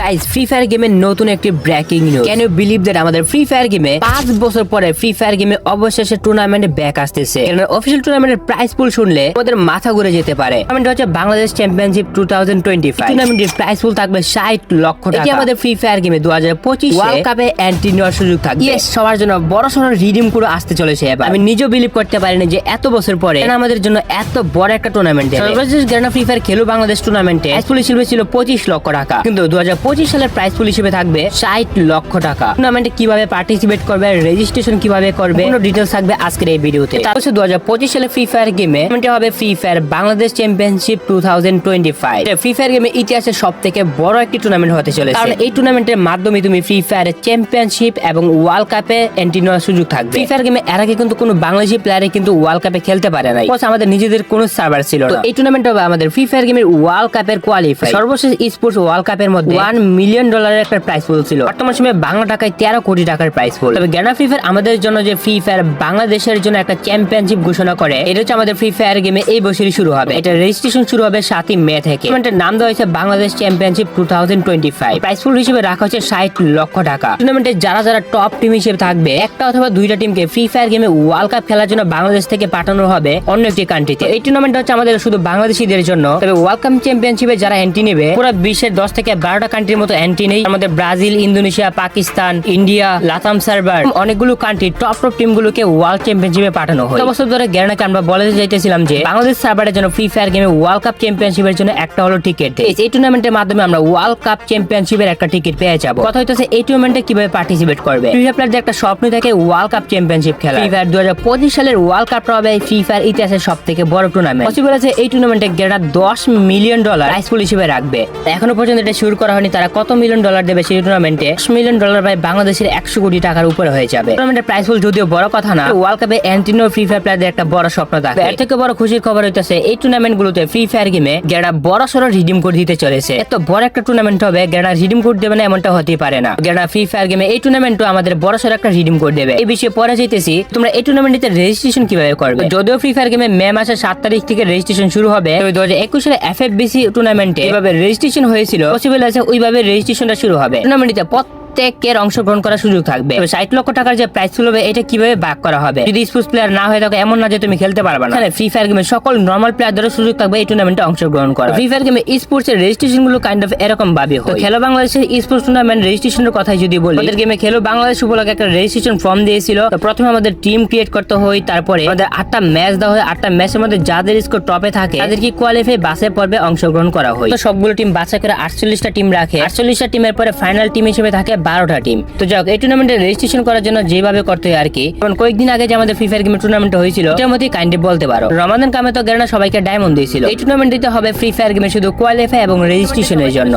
Guys free fire গেমের নতুন একটি breaking news can you believe that আমাদের ফ্রি ফায়ার গেমে পাঁচ বছর পরে ফ্রি ফায়ার গেমে অবশেষে টুর্নামেন্টে ব্যাক আসতেছে। কারণ অফিসিয়াল টুর্নামেন্টের প্রাইস পুল শুনলে আমাদের মাথা ঘুরে যেতে পারে। টুর্নামেন্ট হচ্ছে Bangladesh championship two thousand twenty five টুর্নামেন্টের প্রাইস পুল থাকবে ষাট লক্ষ টাকা। আমাদের ফ্রি ফায়ার গেমে দু হাজার পঁচিশ ওয়ার্ল্ড কাপে এন্ট্রি নেওয়ার সুযোগ থাকবে। Yes, সবার জন্য বড় সড়ো রিডিম করে আসতে চলেছে এবার। আমি নিজেও বিলিভ করতে পারিনি যে এত বছর পরে কেন আমাদের জন্য এত বড় একটা টুর্নামেন্ট সর্বশেষ গ্রানা ফ্রি ফায়ার খেলো বাংলাদেশ টুর্নামেন্টে পুল হিসেবে ছিল পঁচিশ লক্ষ টাকা। কিন্তু দু হাজার সালের প্রাইস পুল হিসেবে থাকবে ষাট লক্ষ টাকা। টুর্নামেন্টে কীভাবে পার্টিসিপেট করবে রেজিস্ট্রেশন কীভাবে করবে কোনো ডিটেলস থাকবে আজকের এই ভিডিওতে। তারপর দু হাজার পঁচিশ সালে ফ্রি ফায়ার গেমে হবে free fire Bangladesh championship two thousand twenty five free fire গেমে ইতিহাসের সব থেকে বড় একটি টুর্নামেন্ট হতে চলেছে। কারণ এই টুর্নামেন্টের মাধ্যমে তুমি ফ্রি ফায়ারের চ্যাম্পিয়নশিপ এবং ওয়ার্ল্ড কাপে এন্ট্রি নেওয়ার সুযোগ থাকবে। ফ্রি ফায়ার গেমে এর আগে কিন্তু কোনো বাংলাদেশি প্লেয়ারে কিন্তু ওয়ার্ল্ড কাপে খেলতে পারে নাই। আমাদের নিজেদের কোনো সার্ভার ছিল না। এই টুর্নামেন্ট হবে আমাদের ফ্রি ফায়ার গেমের ওয়ার্ল্ড কাপের কোয়ালিফাই সর্বশেষ স্পোর্টস ওয়ার্ল্ড কাপের মধ্যে ওয়ান মিলিয়ন ডলারের একটা প্রাইস পুল ছিল। বর্তমান সময়ে বাংলা টাকায় তেরো কোটি টাকার প্রাইস পুল তবে গ্যানা ফ্রি ফায়ার আমাদের জন্য যে ফ্রি ফায়ার বাংলাদেশের জন্য একটা চ্যাম্পিয়নশিপ ঘোষণা করে, এটা হচ্ছে আমাদের ফ্রি ফায়ার গেমে এই বছরই শুরু হবে। এটা রেজিস্ট্রেশন শুরু হবে সাতই মে থেকে। টুর্নামেন্টের নাম দেওয়া হয়েছে Bangladesh championship two thousand twenty five prize pool হিসেবে রাখা হচ্ছে ষাট লক্ষ টাকা। টুর্নামেন্টে যারা যারা টপ টিম হিসেবে থাকবে, একটা অথবা দুইটা টিমকে ফ্রি ফায়ার গেমে ওয়ার্ল্ড কাপ খেলার জন্য বাংলাদেশ থেকে পাঠানো হবে অন্য একটি কান্ট্রিতে এই টুর্নামেন্ট হচ্ছে আমাদের শুধু বাংলাদেশিদের জন্য। তবে ওয়ার্ল্ড কাপ চ্যাম্পিয়নশিপে যারা এন্ট্রি নেবে, পুরো বিশ্বের দশ থেকে বারোটা কান্ট্রির মতো এন্ট্রি নেই। আমাদের Brazil, Indonesia, Pakistan, India, LATAM server, অনেকগুলো কান্ট্রি টপ টপ টিম গুলোকে ওয়ার্ল্ড চ্যাম্পিয়নশিপে পাঠানো হয় বছর ধরে গ্যারানাকে আমরা বলতে চাইতেছিলাম যে, বাংলাদেশ সার্ভারের জন্য ফ্রি ফায়ার গেমে ওয়ার্ল্ড কাপ চ্যাম্পিয়নশিপের জন্য একটা হলো টিকিট এই টুর্নামেন্টের মাধ্যমে আমরা ওয়ার্ল্ড কাপ চ্যাম্পিয়নশিপের একটা টিকিট পেয়ে যাব। কথা হইতেছে, এই টুর্নামেন্টে কীভাবে পার্টিসিপেট করবে? ফ্রি প্লেয়ারদের একটা স্বপ্ন থাকে ওয়ার্ল্ড কাপ চ্যাম্পিয়নশিপ খেলা ফ্রি ফায়ার দু হাজার পঁচিশ সালের ওয়ার্ল্ড কাপটা হবে ফ্রি ফায়ার ইতিহাসের সব থেকে বড় টুর্নামেন্ট পসিবল আছে, এই টুর্নামেন্টে গেরা দশ মিলিয়ন ডলার প্রাইস পুল হিসেবে রাখবে। এখনও পর্যন্ত এটা শুরু করা হয়নি তারা কত মিলিয়ন ডলার দেবে সেই টুর্নামেন্টে দশ মিলিয়ন ডলার প্রায় বাংলাদেশের একশো কোটি টাকার উপরে হয়ে যাবে। টুর্নামেন্টের প্রাইস পুল যদিও বড় কথা না ওয়ার্ল্ড কাপে অ্যান্টিনো ফ্রি ফায়ার প্লেয়ারদের একটা বড় স্বপ্ন থাকে এর থেকে বড় খুশির খবর হইতেছে এই টুর্নামেন্ট গুলোতে ফ্রি ফায়ার গেমে গেরা বড় সড়ো রিডিম কোড দিতে চলেছে। এত বড় একটা টুর্নামেন্ট হবে গেরা রিডিম কোড দেবে না এমনটা হতেই পারে না। গেরা ফ্রি ফায়ার গেমে এই টুর্নামেন্টও আমাদের বড় সড়ো একটা রিডিম কোড দেবে। এই বিষয়ে পরে যেতেছি তোমরা এই টুর্নামেন্টে রেজিস্ট্রেশন কীভাবে করবে? যদিও ফ্রি ফায়ার গেমে মে মাসের সাত তারিখ থেকে রেজিস্ট্রেশন শুরু হবে দু হাজার একুশ সালে এফ এফ বিসি টুর্নামেন্টে এভাবে রেজিস্ট্রেশন হয়েছিল। পসিবল আছে ওইভাবে রেজিস্ট্রেশনটা শুরু হবে? টুর্নামেন্টে প্রত্যেকের অংশগ্রহণ করার সুযোগ থাকবে। ষাট লক্ষ টাকার যে প্রাইস ছিল এটা কীভাবে ভাগ করা হবে? যদি স্পোর্টস প্লেয়ার না হয়ে থাকে, এমন না যে তুমি খেলতে পারবে না। ফ্রি ফায়ার গেমে সকল নর্মাল প্লেয়ারদেরও সুযোগ থাকবে এই টুর্নামেন্টে অংশগ্রহণ করা ফ্রি ফায়ার গেমে স্পোর্টস এর রেজিস্ট্রেশনগুলো কাইন্ড অফ এরকম ভাবে হয়। খেলো বাংলাদেশের স্পোর্টস টুর্নামেন্ট রেজিস্ট্রেশনের কথাই যদি বলি, আমাদের গেমে খেলো বাংলাদেশ উপলক্ষে একটা রেজিস্ট্রেশন ফর্ম দিয়েছিল। প্রথমে আমাদের টিম ক্রিয়েট করতে হয়, তারপরে আমাদের আটটা ম্যাচ দেওয়া হয়। আটটা ম্যাচের মধ্যে যাদের স্কোর টপে থাকে, তাদেরকে কোয়ালিফাই বাসে পর্বে অংশগ্রহণ করা হয়। তো সবগুলো টিম বাছাই করে আটচল্লিশটা টিম রাখে। আটচল্লিশটা টিমের পরে ফাইনাল টিম হিসেবে থাকে বারোটা টিম তো যাক এই টুর্নামেন্টে রেজিস্ট্রেশন করার জন্য যেভাবে করতে হয় আর কি যেমন কয়েকদিন আগে যে আমাদের ফ্রি ফায়ার গেমের টুর্নামেন্ট হয়েছিল এটার মধ্যে কাইন্ডলি বলতে পারো। রমাদান কামে তো গেরানা সবাইকে ডায়মন্ড দিয়েছিল। এই টুর্নামেন্ট দিতে হবে ফ্রি ফায়ার গেমে শুধু কোয়ালিফাই এবং রেজিস্ট্রেশনের জন্য।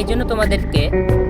এই জন্য তোমাদেরকে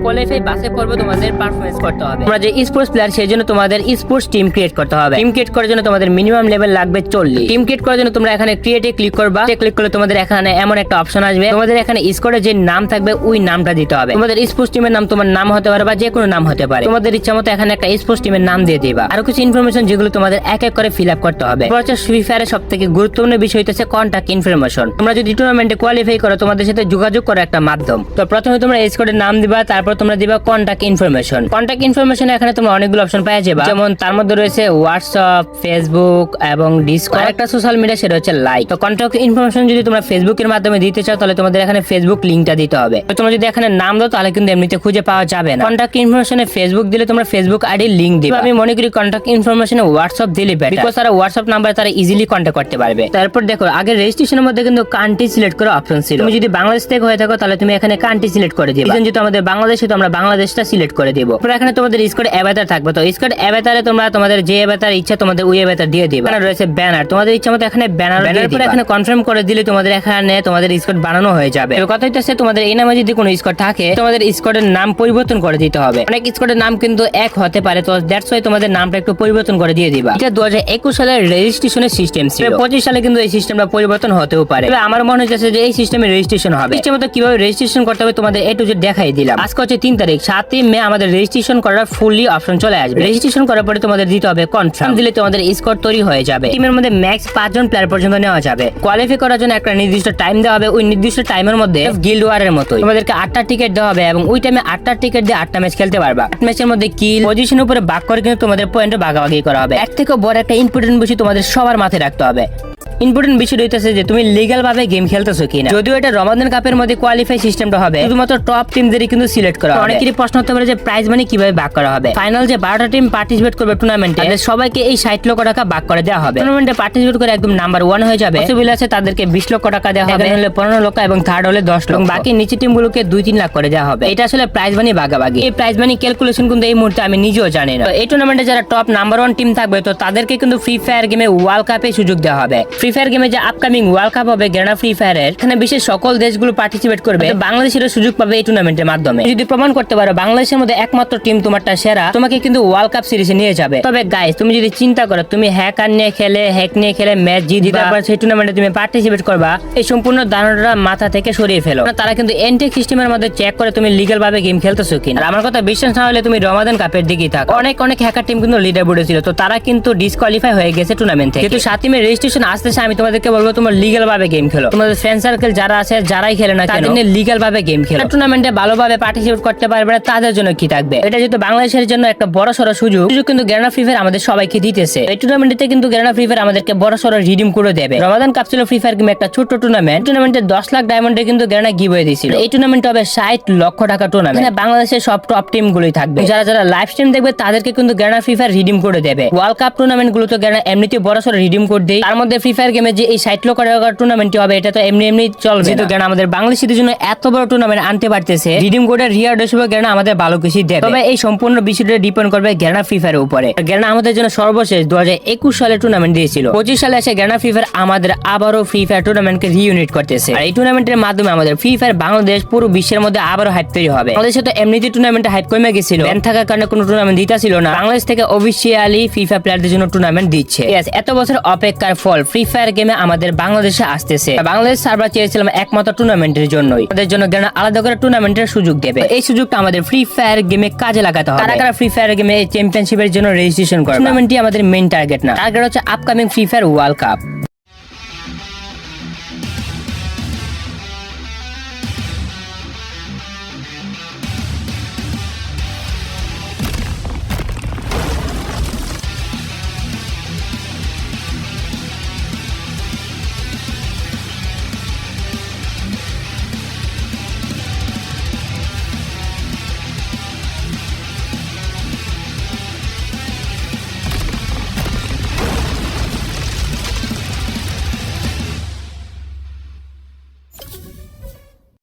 কোয়ালিফাই বাসে পর্বে তোমাদের পারফরমেন্স করতে হবে। তোমরা যে স্পোর্টস প্লেয়ার সেই জন্য তোমাদের স্পোর্টস টিম ক্রিয়েট করতে হবে। টিম ক্রিয়েট করার জন্য তোমাদের মিনিমাম লেভেল লাগবে চল্লিশ। টিম ক্রিয়েট করার জন্য তোমরা এখানে ক্রিয়েটে ক্লিক করবা। ক্লিক করলে তোমাদের এখানে এমন একটা অপশন আসবে। তোমাদের এখানে স্কোরে যে নাম থাকবে ওই নামটা দিতে হবে। তোমাদের স্পোর্টস টিমের নাম তোমার নাম হতে পারে বা যে কোনো নাম হতে পারে। তোমাদের ইচ্ছা মতো এখানে একটা স্পোর্টস টিমের নাম দিয়ে দিবা। আরও কিছু ইনফরমেশন যেগুলো তোমাদের এক এক করে ফিল আপ করতে হবে। হচ্ছে ফ্রি ফায়ারের সব থেকে গুরুত্বপূর্ণ বিষয় হচ্ছে কন্ট্যাক্ট ইনফরমেশন তোমরা যদি টুর্নামেন্টে কোয়ালিফাই করো, তোমাদের সাথে যোগাযোগ করার একটা মাধ্যম। তো প্রথমে তোমরা স্কোরের নাম দিবা, তারপর তোমরা দিবা কন্ট্যাক্ট ইনফরমেশন কন্ট্যাক্ট ইনফরমেশন এখানে তোমরা অনেকগুলো অপশন পেয়ে যাবে। যেমন তার মধ্যে রয়েছে হোয়াটসঅ্যাপ ফেসবুক এবং ডিসকর্ড একটা সোশ্যাল মিডিয়া সেটা হচ্ছে লাইক তো কন্ট্যাক্ট ইনফরমেশন যদি তোমরা ফেসবুকের মাধ্যমে দিতে চাও, তাহলে তোমাদের এখানে ফেসবুক লিঙ্কটা দিতে হবে। তোমরা যদি এখানে নাম দাও, তাহলে কিন্তু এমনিতে খুঁজে পাওয়া যাবে না। কন্ট্যাক্ট ইনফরমেশনে ফেসবুক দিলে তোমরা ফেসবুক আইডি লিঙ্ক দিবে। আমি মনে করি কন্ট্যাক্ট ইনফরমেশনে হোয়াটসঅ্যাপ দিলে বেটার বিকজ তারা হোয়াটসঅ্যাপ নাম্বার তারা ইজিলি কন্ট্যাক্ট করতে পারবে। তারপর দেখো আগে রেজিস্ট্রেশনের মধ্যে কিন্তু কান্ট্রি সিলেক্ট করার অপশন ছিল। তুমি যদি বাংলাদেশ থেকে হয়ে থাকো তাহলে তুমি এখানে কান্ট্রি সিলেক্ট করে দিবে। যেহেতু আমাদের বাংলাদেশে তো আমরা বাংলাদেশটা সিলেক্ট করে দিব। তারপর এখানে তোমাদের স্কোর অ্যাভাতার থাকবে। তো স্কোর অ্যাভাতারে তোমরা তোমাদের যে অ্যাভাতার ইচ্ছা তোমাদের ওই অ্যাভাতার দিয়ে দিবে। এখানে রয়েছে ব্যানার তোমাদের ইচ্ছা মতো এখানে ব্যানার ব্যানার পরে এখানে কনফার্ম করে দিলে তোমাদের এখানে তোমাদের স্কোর বানানো হয়ে যাবে। কথা হচ্ছে তোমাদের এই নামে যদি কোনো স্কোর থাকে তোমাদের স্কোরের নাম পরিবর্তন করে দিতে দিতে হবে। অনেক স্কোয়াডের নাম কিন্তু এক হতে পারে, তো দ্যাটস ওয়াই তোমাদের নামটা একটু পরিবর্তন করে দিয়ে দিবা। এটা দু হাজার একুশ সালের রেজিস্ট্রেশনের সিস্টেম ছিল। পঁচিশ সালে কিন্তু এই সিস্টেমটা পরিবর্তন হতেও পারে। তবে আমার মনে হচ্ছে যে এই সিস্টেমে রেজিস্ট্রেশন হবে। সিস্টেমে তো কীভাবে রেজিস্ট্রেশন করতে হবে তোমাদের এ টু জেড দেখাই দিলাম। আজকে হচ্ছে তিন তারিখ, সাতই মে আমাদের রেজিস্ট্রেশন করার ফুললি অপশন চলে আসবে। রেজিস্ট্রেশন করার পরে তোমাদের দিতে হবে কনফার্ম দিলে তোমাদের স্কোর তৈরি হয়ে যাবে। টিমের মধ্যে ম্যাক্স পাঁচজন প্লেয়ার পর্যন্ত নেওয়া যাবে। কোয়ালিফাই করার জন্য একটা নির্দিষ্ট টাইম দেওয়া হবে। ওই নির্দিষ্ট টাইমের মধ্যে গিল্ড ওয়ারের মতো তোমাদেরকে আটটা টিকিট দেওয়া হবে এবং ওই টাইমে আটটা টিকিট দিয়ে আটটা ম্যাচ খেলতে পারবা। ম্যাচের মধ্যে কিল পজিশন উপরে ভাগ করে কিন্তু তোমাদের পয়েন্ট ভাগাভাগি করা হবে। এক থেকে বড় একটা ইম্পর্টেন্ট বিষয় তোমাদের সবার মাথায় রাখতে হবে। ইম্পর্টেন্ট বিষয় হইতেছে যে তুমি লিগ্যাল ভাবে গেম খেলতেছো কিনা। যদিও এটা রমাদান কাপের মধ্যে কোয়ালিফাই সিস্টেমটা হবে শুধুমাত্র টপ টিমদেরই কিন্তু সিলেক্ট করা হবে। অনেকেরই প্রশ্ন হতে পারে যে প্রাইজ মানি কীভাবে ভাগ করা হবে? ফাইনাল যে বারোটা টিম পার্টিসিপেট করবে টুর্নামেন্টে তাদের সবাইকে এই ষাট লক্ষ টাকা ভাগ করে দেওয়া হবে। টুর্নামেন্টে পার্টিসিপেট করে একদম নাম্বার ওয়ান হয়ে যাবে। পসিবল আছে তাদেরকে বিশ লক্ষ টাকা দেওয়া হবে হলে পনেরো লক্ষ এবং থার্ড হলে দশ লক্ষ। বাকি নিচে টিমগুলোকে দুই তিন লাখ করে দেওয়া হবে। এটা আসলে প্রাইজ মানি ভাগাভাগি। এই প্রাইজ মানি ক্যালকুলেশন কিন্তু এই মুহূর্তে আমি নিজেও জানি না। এই টুর্নামেন্টে যারা টপ নাম্বার ওয়ান টিম থাকবে তো তাদেরকে কিন্তু ফ্রি ফায়ার গেমে ওয়ার্ল্ড কাপে সুযোগ দেওয়া হবে। ফ্রি ফায়ার গেমে যে আপকামিং ওয়ার্ল্ড কাপ হবে গ্রেনা ফ্রি ফায়ারের এখানে বিশ্বের সকল দেশগুলো পার্টিসিপেট করবে। তো বাংলাদেশেরও সুযোগ পাবে এই টুর্নামেন্টের মাধ্যমে। যদি প্রমাণ করতে পারো বাংলাদেশের মধ্যে একমাত্র টিম তোমারটা সেরা তোমাকে কিন্তু ওয়ার্ল্ড কাপ সিরিজে নিয়ে যাবে। তবে গাইস তুমি যদি চিন্তা করো তুমি হ্যাকার নিয়ে খেলে হ্যাক নিয়ে খেলে ম্যাচ জিত তারপর সেই টুর্নামেন্টে তুমি পার্টিসিপেট করবা এই সম্পূর্ণ ধারণাটা মাথা থেকে সরিয়ে ফেলো। তারা কিন্তু এনটেক সিস্টেমের মধ্যে চেক করে তুমি লিগ্যাল ভাবে গেম খেলতেছো কিনা। আর আমার কথা বিশ্বাস না হলে তুমি রমাদান কাপের দিকেই থাকো। অনেক অনেক হ্যাকার টিম কিন্তু লিডার বোর্ডে ছিল। তো তারা কিন্তু ডিসকোয়ালিফাই হয়ে গেছে টুর্নামেন্ট থেকে। কিন্তু সাতিমের রেজিস্ট্রেশন আসতেছে আমি তোমাদেরকে বলব তোমার লিগ্যাল ভাবে গেম খেলো। তোমাদের ফ্রেন্ড সার্কেল যারা আছে যারাই খেলে না তাদের নিয়ে লিগ্যাল ভাবে গেম খেলো টুর্নামেন্টে ভালোভাবে পার্টিসিপেট করতে পারবে না তাদের জন্য কি থাকবে? এটা যেহেতু বাংলাদেশের জন্য একটা বড় সড়ো সুযোগ সুযোগ কিন্তু গ্যানা ফ্রি ফায়ার আমাদের সবাইকে দিতেছে। এই টুর্নামেন্টে কিন্তু গ্যানা ফ্রি ফায়ার আমাদেরকে বড় সড়ো রিডিম করে দেবে। রমাদান কাপ ছিল ফ্রি ফায়ার গেম একটা ছোট্ট টুর্নামেন্ট টুর্নামেন্টে দশ লাখ ডায়মন্ডে কিন্তু গ্যানা গিভ হয়ে দিয়েছিল। এই টুর্নামেন্ট হবে ষাট লক্ষ টাকা টুর্নামেন্ট বাংলাদেশের সব টপ টিম গুলোই থাকবে। যারা যারা লাইভ স্ট্রিম দেখবে তাদেরকে কিন্তু গ্যানা ফ্রি ফায়ার রিডিম করে দেবে। ওয়ার্ল্ড কাপ টুর্নামেন্টগুলো তো গ্যানা এমনিতে বড় সড়ো রিডিম করে দেয়। তার মধ্যে ফ্রি ফায়ার গেমে যে এই ষাট লক্ষ টাকার টুর্নামেন্টটি হবে এটা তো এমনি এমনি চলবে যেহেতু জ্ঞান আমাদের বাংলাদেশিদের জন্য এত বড় টুর্নামেন্ট আনতে পারতেছে রিডিম কোডের রিয়ার্ড হিসেবে জ্ঞান আমাদের ভালো কিছু দেবে। তবে এই সম্পূর্ণ বিষয়টা ডিপেন্ড করবে জ্ঞানা ফ্রি ফায়ারের উপরে। জ্ঞানা আমাদের জন্য সর্বশেষ দু হাজার একুশ সালে টুর্নামেন্ট দিয়েছিল। পঁচিশ সালে এসে জ্ঞানা ফ্রি ফায়ার আমাদের আবারও ফ্রি ফায়ার টুর্নামেন্টকে রিউনিট করতেছে। আর এই টুর্নামেন্টের মাধ্যমে আমাদের ফ্রি ফায়ার বাংলাদেশ পুরো বিশ্বের মধ্যে আবারও হাইপ তৈরি হবে। বাংলাদেশে তো এমনিতে টুর্নামেন্টে হাইপ কমে গেছিল। ব্যান থাকার কারণে কোনো টুর্নামেন্ট দিতে ছিল না। বাংলাদেশ থেকে অফিসিয়ালি ফায়ার প্লেয়ারদের জন্য টুর্নামেন্ট দিচ্ছে। এত বছর অপেক্ষার ফল ফ্রি ফায়ার গেমে আমাদের বাংলাদেশে আসতেছে। বাংলাদেশ সার্ভার চেয়েছিলাম একমাত্র টুর্নামেন্টের জন্যই। তাদের জন্য আলাদা করে টুর্নামেন্টের সুযোগ দেবে। এই সুযোগটা আমাদের ফ্রি ফায়ার গেমে কাজে লাগাতে হবে। তারা ফ্রি ফায়ার গেমে চ্যাম্পিয়নশিপের জন্য রেজিস্ট্রেশন করে টুর্নামেন্টটি আমাদের মেইন টার্গেট না। টার্গেট হচ্ছে upcoming free fire world cup